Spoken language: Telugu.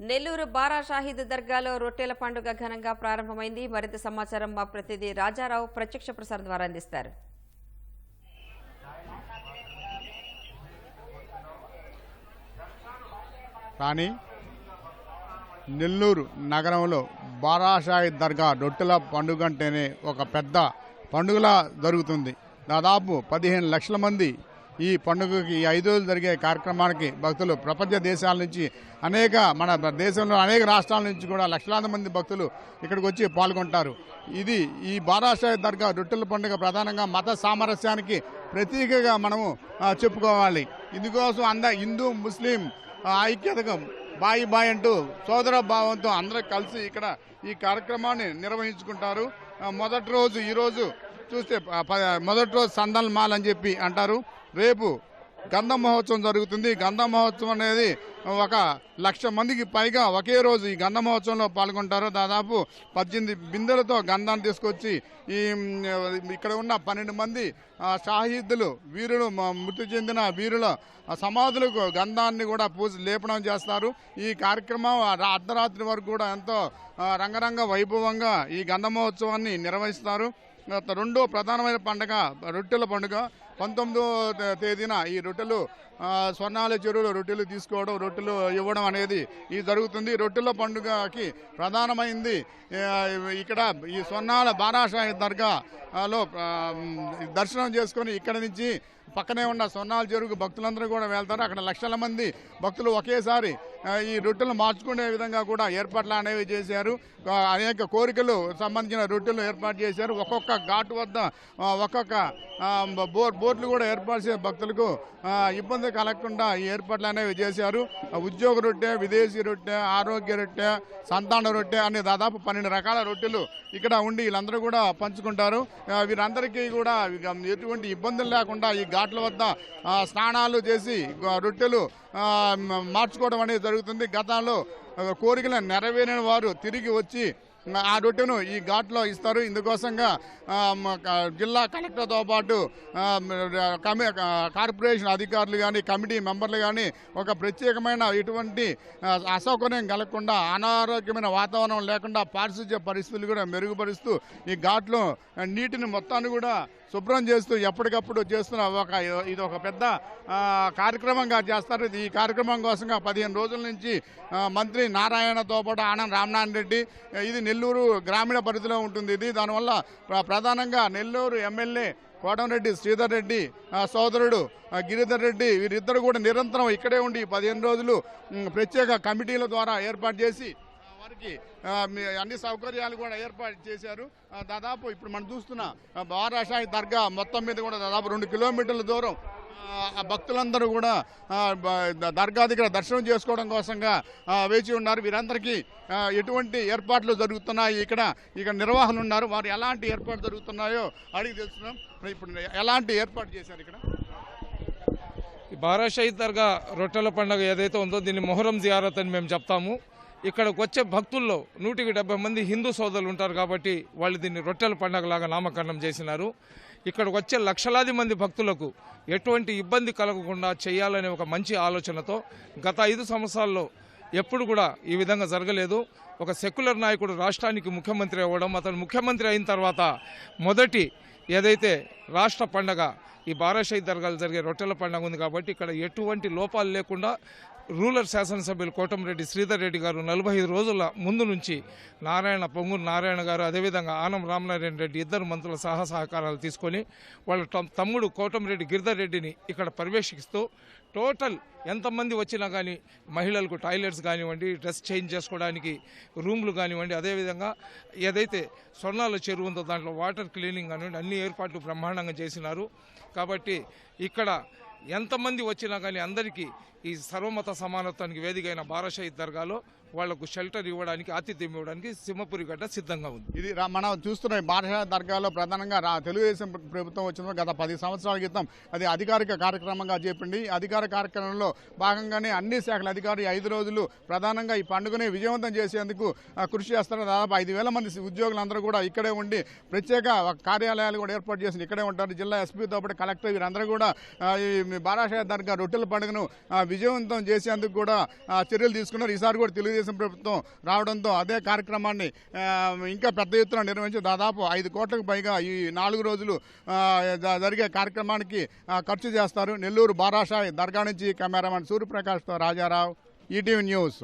నెల్లూరు బారా షాహీద్ దర్గాలో రొట్టెల పండుగ ఘనంగా ప్రారంభమైంది. మరింత సమాచారం మా ప్రతినిధి రాజారావు ప్రత్యక్ష ప్రసారం ద్వారా అందిస్తారు. కానీ నెల్లూరు నగరంలో బారాషాయి దర్గా రొట్టెల పండుగ అంటేనే ఒక పెద్ద పండుగలా జరుగుతుంది. దాదాపు పదిహేను లక్షల మంది ఈ పండుగకి ఈ ఐదు రోజులు జరిగే కార్యక్రమానికి భక్తులు ప్రపంచ దేశాల నుంచి అనేక మన దేశంలో అనేక రాష్ట్రాల నుంచి కూడా లక్షలాది మంది భక్తులు ఇక్కడికి వచ్చి పాల్గొంటారు. ఇది ఈ బారాషాయి దర్గా రొట్టెల పండుగ ప్రధానంగా మత సామరస్యానికి ప్రతీకగా మనము చెప్పుకోవాలి. ఇందుకోసం అంద హిందూ ముస్లిం ఆ, ఐక్యతగా బాయి బాయ్ అంటూ సోదర భావంతో అందరూ కలిసి ఇక్కడ ఈ కార్యక్రమాన్ని నిర్వహించుకుంటారు. మొదటి రోజు ఈరోజు చూస్తే మొదటి రోజు సందల్ మాల్ అని చెప్పి అంటారు. రేపు గంధ మహోత్సవం జరుగుతుంది. గంధ మహోత్సవం అనేది ఒక లక్ష మందికి పైగా ఒకే రోజు ఈ గంధ మహోత్సవంలో పాల్గొంటారు. దాదాపు పద్దెనిమిది బిందెలతో గంధాన్ని తీసుకొచ్చి ఈ ఇక్కడ ఉన్న పన్నెండు మంది షాహీద్దులు వీరులు మృతి చెందిన వీరుల సమాధులకు గంధాన్ని కూడా పూజ లేపనం చేస్తారు. ఈ కార్యక్రమం అర్ధరాత్రి వరకు కూడా ఎంతో రంగరంగ వైభవంగా ఈ గంధ మహోత్సవాన్ని నిర్వహిస్తారు. రెండో ప్రధానమైన పండుగ రొట్టెల పండుగ. పంతొమ్మిదో తేదీన ఈ రొట్టెలు స్వర్ణాల చెరువులో రొట్టెలు తీసుకోవడం రొట్టెలు ఇవ్వడం అనేది ఇది జరుగుతుంది. రొట్టెల పండుగకి ప్రధానమైంది ఇక్కడ ఈ స్వర్ణాల బారాషాయి దర్గాలో దర్శనం చేసుకొని ఇక్కడ నుంచి పక్కనే ఉన్న స్వర్ణాల చెరువుకు భక్తులందరూ కూడా వెళ్తారు. అక్కడ లక్షల మంది భక్తులు ఒకేసారి ఈ రొట్టెలు మార్చుకునే విధంగా కూడా ఏర్పాట్లు అనేవి చేశారు. అనేక కోరికలు సంబంధించిన రొట్టెలు ఏర్పాటు చేశారు. ఒక్కొక్క ఘాటు వద్ద ఒక్కొక్క బోర్ బోట్లు కూడా ఏర్పాటు చేసే భక్తులకు ఇబ్బంది కలగకుండా ఈ ఏర్పాట్లు అనేవి చేశారు. ఉద్యోగ రొట్టె విదేశీ రొట్టె ఆరోగ్య రొట్టె సంతాన రొట్టె అనే దాదాపు పన్నెండు రకాల రొట్టెలు ఇక్కడ ఉండి వీళ్ళందరూ కూడా పంచుకుంటారు. వీరందరికీ కూడా ఎటువంటి ఇబ్బందులు లేకుండా ఈ ఘాట్ల వద్ద స్నానాలు చేసి రొట్టెలు మార్చుకోవడం అనేది జరుగుతుంది. జరుగుతుంది. గతంలో కోరికలను నెరవేరిన వారు తిరిగి వచ్చి ఆ రొట్టెను ఈ ఘాట్లో ఇస్తారు. ఇందుకోసంగా జిల్లా కలెక్టర్తో పాటు కార్పొరేషన్ అధికారులు కానీ కమిటీ మెంబర్లు కానీ ఒక ప్రత్యేకమైన ఎటువంటి అసౌకర్యం కలగకుండా అనారోగ్యమైన వాతావరణం లేకుండా పారిశుధ్య పరిస్థితులు కూడా మెరుగుపరుస్తూ ఈ ఘాట్లో నీటిని మొత్తాన్ని కూడా శుభ్రం చేస్తూ ఎప్పటికప్పుడు చేస్తున్న ఒక ఇది ఒక పెద్ద కార్యక్రమంగా చేస్తారు. ఇది ఈ కార్యక్రమం కోసంగా పదిహేను రోజుల నుంచి మంత్రి నారాయణతో పాటు ఆనంద్ రామనారాయణ రెడ్డి ఇది నెల్లూరు గ్రామీణ పరిధిలో ఉంటుంది ఇది. దానివల్ల ప్రధానంగా నెల్లూరు ఎమ్మెల్యే కోటంరెడ్డి శ్రీధర్ రెడ్డి సోదరుడు గిరిధర్ రెడ్డి వీరిద్దరు కూడా నిరంతరం ఇక్కడే ఉండి పదిహేను రోజులు ప్రత్యేక కమిటీల ద్వారా ఏర్పాటు చేసి వారికి అన్ని సౌకర్యాలు కూడా ఏర్పాటు చేశారు. దాదాపు ఇప్పుడు మనం చూస్తున్న బారాషాయి దర్గా మొత్తం మీద కూడా దాదాపు రెండు కిలోమీటర్ల దూరం ఆ, భక్తులందరూ కూడా దర్గా దగ్గర దర్శనం చేసుకోవడం కోసంగా వేచి ఉన్నారు. వీరందరికీ ఎటువంటి ఏర్పాట్లు జరుగుతున్నాయి? ఇక్కడ ఇక్కడ నిర్వాహకులు ఉన్నారు. వారు ఎలాంటి ఏర్పాట్లు జరుగుతున్నాయో అడిగి తెలుస్తున్నాం ఇప్పుడు ఎలాంటి ఏర్పాటు చేశారు ఇక్కడ? ఈ దర్గా రొట్టెల పండుగ ఏదైతే ఉందో దీన్ని మొహరం జియారత్ అని మేము చెప్తాము. ఇక్కడికి వచ్చే భక్తుల్లో నూటికి డెబ్బై మంది హిందూ సోదరులు ఉంటారు కాబట్టి వాళ్ళు దీన్ని రొట్టెల పండగలాగా నామకరణం చేసినారు. ఇక్కడికి వచ్చే లక్షలాది మంది భక్తులకు ఎటువంటి ఇబ్బంది కలగకుండా చేయాలనే ఒక మంచి ఆలోచనతో గత ఐదు సంవత్సరాల్లో ఎప్పుడు కూడా ఈ విధంగా జరగలేదు. ఒక సెక్యులర్ నాయకుడు రాష్ట్రానికి ముఖ్యమంత్రి అవ్వడం అతను ముఖ్యమంత్రి అయిన తర్వాత మొదటి ఏదైతే రాష్ట్ర పండగ ఈ బారాషాయి దర్గాలు జరిగే రొట్టెల పండుగ ఉంది కాబట్టి ఇక్కడ ఎటువంటి లోపాలు లేకుండా రూరల్ శాసనసభ్యులు కోటంరెడ్డి శ్రీధర్ రెడ్డి గారు నలభై ఐదు రోజుల ముందు నుంచి నారాయణ పొంగు నారాయణ గారు అదేవిధంగా ఆనం రామనారాయణ రెడ్డి ఇద్దరు మంత్రుల సహా సహకారాలు తీసుకొని వాళ్ళ తమ్- తమ్ముడు కోటంరెడ్డి గిరిధర్ రెడ్డిని ఇక్కడ ప్రవేశిస్తూ టోటల్ ఎంతమంది వచ్చినా కానీ మహిళలకు టాయిలెట్స్ కానివ్వండి డ్రెస్ చేంజ్ చేసుకోవడానికి రూమ్లు కానివ్వండి అదేవిధంగా ఏదైతే స్వర్ణాల చెరువు ఉందో దాంట్లో వాటర్ క్లీనింగ్ కానివ్వండి అన్ని ఏర్పాట్లు బ్రహ్మాండంగా చేసినారు. కాబట్టి ఇక్కడ ఎంతమంది వచ్చినా కానీ అందరికీ ఈ సర్వమత సమానత్వానికి వేదికైన అయిన బారాషాయి దర్గాలో వాళ్ళకు షెల్టర్ ఇవ్వడానికి ఆతిథ్యం ఇవ్వడానికి సింహపురి గడ్డ సిద్ధంగా ఉంది. ఇది మనం చూస్తున్న ఈ దర్గాలో ప్రధానంగా తెలుగుదేశం ప్రభుత్వం వచ్చిన గత పది సంవత్సరాల క్రితం అది అధికారిక కార్యక్రమంగా చేపండి అధికార కార్యక్రమంలో భాగంగానే అన్ని శాఖల అధికారులు ఐదు రోజులు ప్రధానంగా ఈ పండుగని విజయవంతం చేసేందుకు కృషి చేస్తారు దాదాపు ఐదు వేల మంది ఉద్యోగులందరూ కూడా ఇక్కడే ఉండి ప్రత్యేక కార్యాలయాలు కూడా ఏర్పాటు చేసి ఇక్కడే ఉంటారు. జిల్లా ఎస్పీతో పాటు కలెక్టర్ వీరందరూ కూడా ఈ బారాషా దర్గా రొట్టెల పండుగను విజయవంతం చేసేందుకు కూడా చర్యలు తీసుకున్నారు. ఈసారి కూడా తెలుగుదేశం ప్రభుత్వం రావడంతో అదే కార్యక్రమాన్ని ఇంకా పెద్ద ఎత్తున నిర్వహించి దాదాపు ఐదు కోట్లకు పైగా ఈ నాలుగు రోజులు జరిగే కార్యక్రమానికి ఖర్చు చేస్తారు. నెల్లూరు బారాషాయి దర్గా నుంచి కెమెరామెన్ సూర్యప్రకాష్తో రాజారావు ఈటీవీ న్యూస్.